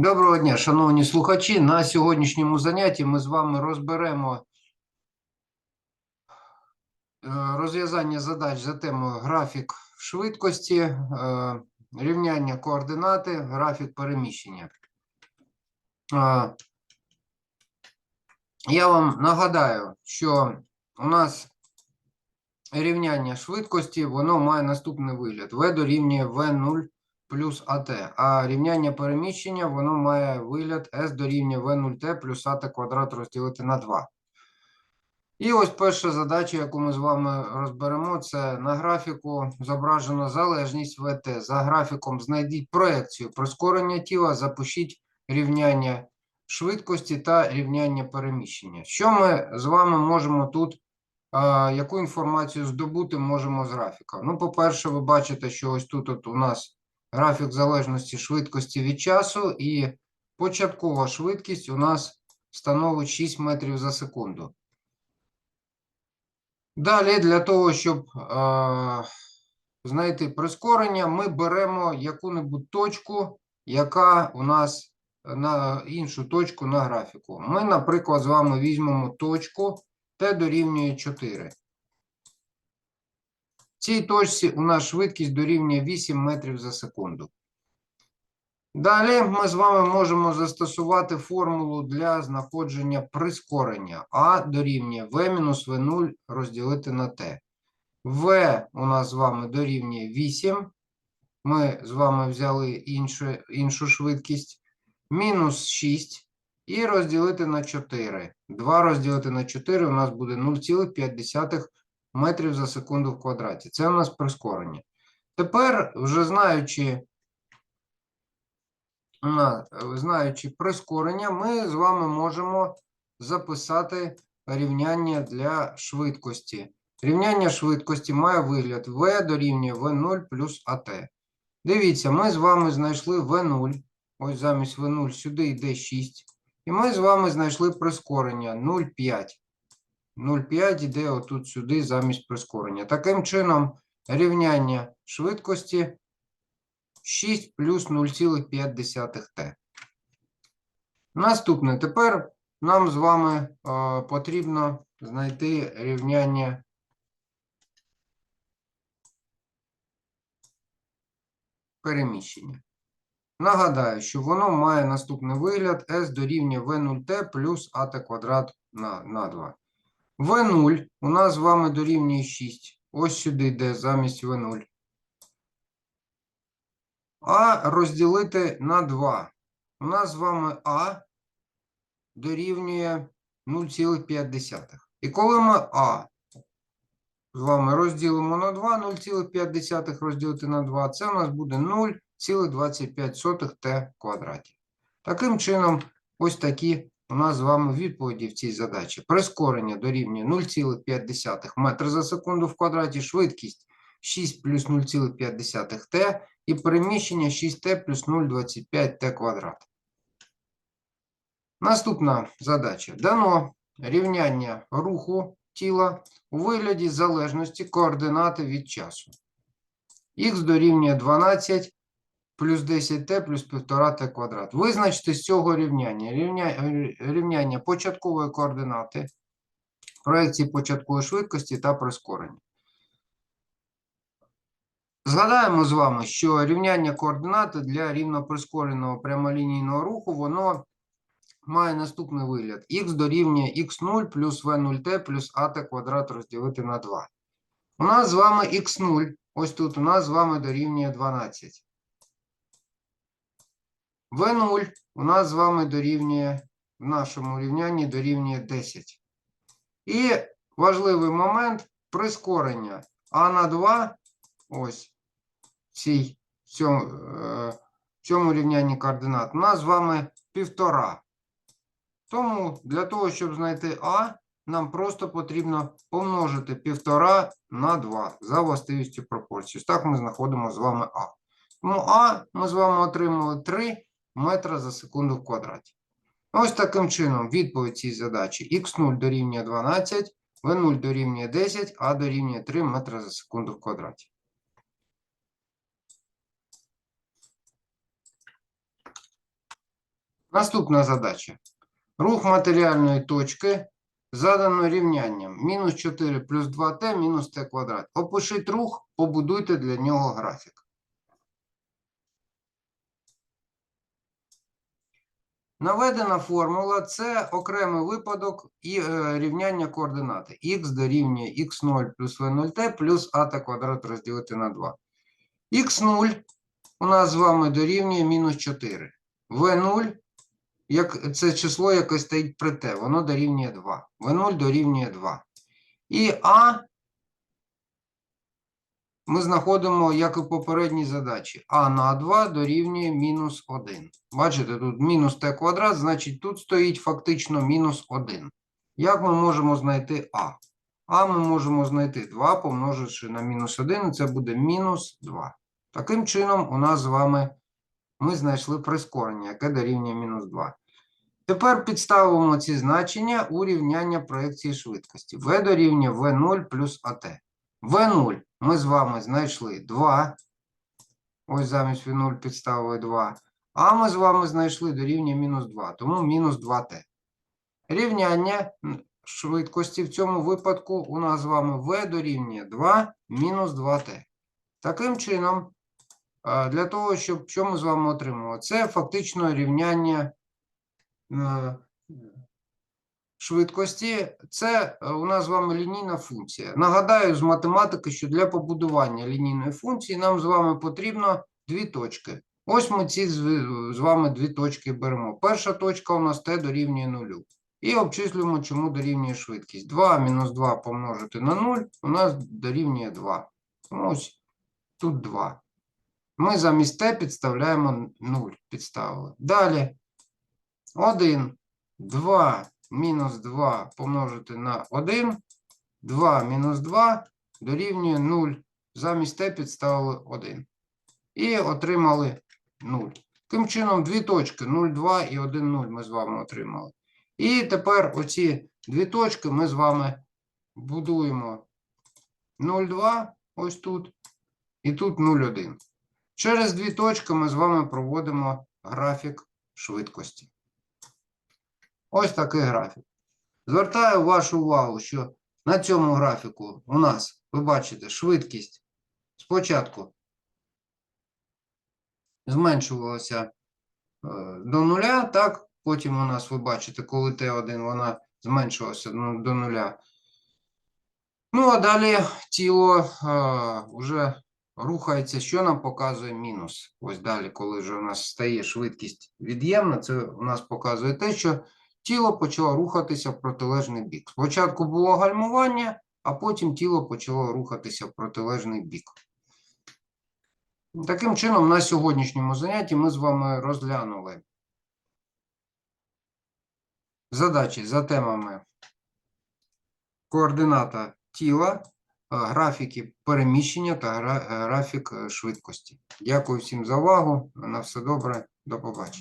Доброго дня, шановні слухачі. На сьогоднішньому занятті ми з вами розберемо е, розв'язання задач за темою графік швидкості, е, рівняння координати, графік переміщення. Е, Я вам нагадаю, що у нас рівняння швидкості, воно має наступний вигляд. В дорівнює В0 плюс АТ, а рівняння переміщення, воно має вигляд S дорівнює V0T плюс АТ квадрат розділити на 2. І ось перша задача, яку ми з вами розберемо, це на графіку зображено залежність ВТ. За графіком знайдіть проекцію прискорення тіла, запишіть рівняння швидкості та рівняння переміщення. Що ми з вами можемо тут, а, яку інформацію здобути можемо з графіка? Ну, по-перше, ви бачите, що ось тут от у нас графік залежності швидкості від часу, і початкова швидкість у нас становить 6 метрів за секунду. Далі, для того, щоб е, знайти прискорення, ми беремо яку-небудь точку, яка у нас на іншу точку на графіку. Ми, наприклад, з вами візьмемо точку Т дорівнює 4. В цій точці у нас швидкість дорівнює 8 метрів за секунду. Далі ми з вами можемо застосувати формулу для знаходження прискорення. А дорівнює v мінус v0 розділити на t. v у нас з вами дорівнює 8. Ми з вами взяли іншу, іншу швидкість. Мінус 6 і розділити на 4. 2 розділити на 4 у нас буде 0,5 метрів за секунду в квадраті. Це у нас прискорення. Тепер, вже знаючи, на- знаючи прискорення, ми з вами можемо записати рівняння для швидкості. Рівняння швидкості має вигляд v дорівнює v0 плюс at. Дивіться, ми з вами знайшли v0. Ось замість v0 сюди йде 6. І ми з вами знайшли прискорення 0,5. 0,5 йде отут сюди замість прискорення. Таким чином, рівняння швидкості 6 плюс 0,5t. Наступне. Тепер нам з вами е, потрібно знайти рівняння переміщення. Нагадаю, що воно має наступний вигляд S дорівнює V0t плюс AT квадрат на, на 2. В0 у нас з вами дорівнює 6. Ось сюди йде замість В0. А розділити на 2. У нас з вами А дорівнює 0,5. І коли ми А з вами розділимо на 2, 0,5 розділити на 2, це у нас буде 0,25 t квадраті. Таким чином, ось такі у нас з вами відповіді в цій задачі. Прискорення дорівнює 0,5 метра за секунду в квадраті, швидкість 6 плюс 0,5 t і переміщення 6t плюс 0,25 t квадрат. Наступна задача. Дано рівняння руху тіла у вигляді залежності координати від часу. Х дорівнює 12 плюс 10t плюс 1,5t квадрат. Визначте з цього рівняння. Рівня, рівняння початкової координати, проекції початкової швидкості та прискорення. Згадаємо з вами, що рівняння координати для рівноприскореного прямолінійного руху, воно має наступний вигляд. х дорівнює х0 плюс v0t плюс at квадрат розділити на 2. У нас з вами х0, ось тут у нас з вами дорівнює 12. В0 у нас з вами дорівнює, в нашому рівнянні дорівнює 10. І важливий момент прискорення. А на 2, ось цій, в цьому, е, в цьому рівнянні координат, у нас з вами півтора. Тому для того, щоб знайти А, нам просто потрібно помножити півтора на 2 за властивістю пропорції. Так ми знаходимо з вами А. Тому А ми з вами отримали 3 метра за секунду в квадраті. Ось таким чином відповідь цій задачі х0 дорівнює 12, v0 дорівнює 10, а дорівнює 3 метра за секунду в квадраті. Наступна задача. Рух матеріальної точки задано рівнянням мінус 4 плюс 2t мінус t квадрат. Опишіть рух, побудуйте для нього графік. Наведена формула це окремий випадок і е, рівняння координати. х дорівнює х0 плюс v0t плюс а та квадрат розділити на 2. х0 у нас з вами дорівнює мінус 4. v0 як це число, яке стоїть при t, воно дорівнює 2. v0 дорівнює 2. І а ми знаходимо, як і в попередній задачі, а на 2 дорівнює мінус 1. Бачите, тут мінус t квадрат, значить тут стоїть фактично мінус 1. Як ми можемо знайти а? А ми можемо знайти 2, помноживши на мінус 1, і це буде мінус 2. Таким чином, у нас з вами ми знайшли прискорення, яке дорівнює мінус 2. Тепер підставимо ці значення у рівняння проекції швидкості. v дорівнює v0 плюс at. v0 ми з вами знайшли 2. Ось замість v0 підставили 2. А ми з вами знайшли дорівнює мінус 2, тому мінус 2t. Рівняння швидкості в цьому випадку у нас з вами v дорівнює 2 мінус 2t. Таким чином, для того, щоб що ми з вами отримали? Це фактично рівняння е, швидкості. Це е, у нас з вами лінійна функція. Нагадаю з математики, що для побудування лінійної функції нам з вами потрібно дві точки. Ось ми ці з вами дві точки беремо. Перша точка у нас t дорівнює 0. І обчислюємо, чому дорівнює швидкість. 2 мінус 2 помножити на 0 у нас дорівнює 2. Тому ось тут 2. Ми замість t підставляємо 0. Підставили. Далі 1, 2 мінус 2 помножити на 1. 2 мінус 2 дорівнює 0. Замість t підставили 1. І отримали 0. Таким чином, дві точки 0, 2 і 1, 0 ми з вами отримали. І тепер оці дві точки ми з вами будуємо 0,2 ось тут і тут 0,1. Через дві точки ми з вами проводимо графік швидкості. Ось такий графік. Звертаю вашу увагу, що на цьому графіку у нас, ви бачите, швидкість спочатку зменшувалася е, до нуля, так? Потім у нас, ви бачите, коли Т1 вона зменшилася ну, до нуля. Ну, а далі тіло е, вже рухається, що нам показує мінус. Ось далі, коли вже у нас стає швидкість від'ємна, це у нас показує те, що тіло почало рухатися в протилежний бік. Спочатку було гальмування, а потім тіло почало рухатися в протилежний бік. Таким чином, на сьогоднішньому занятті ми з вами розглянули задачі за темами координата тіла, е, графіки переміщення та е, графік е, швидкості. Дякую всім за увагу. На все добре. До побачення.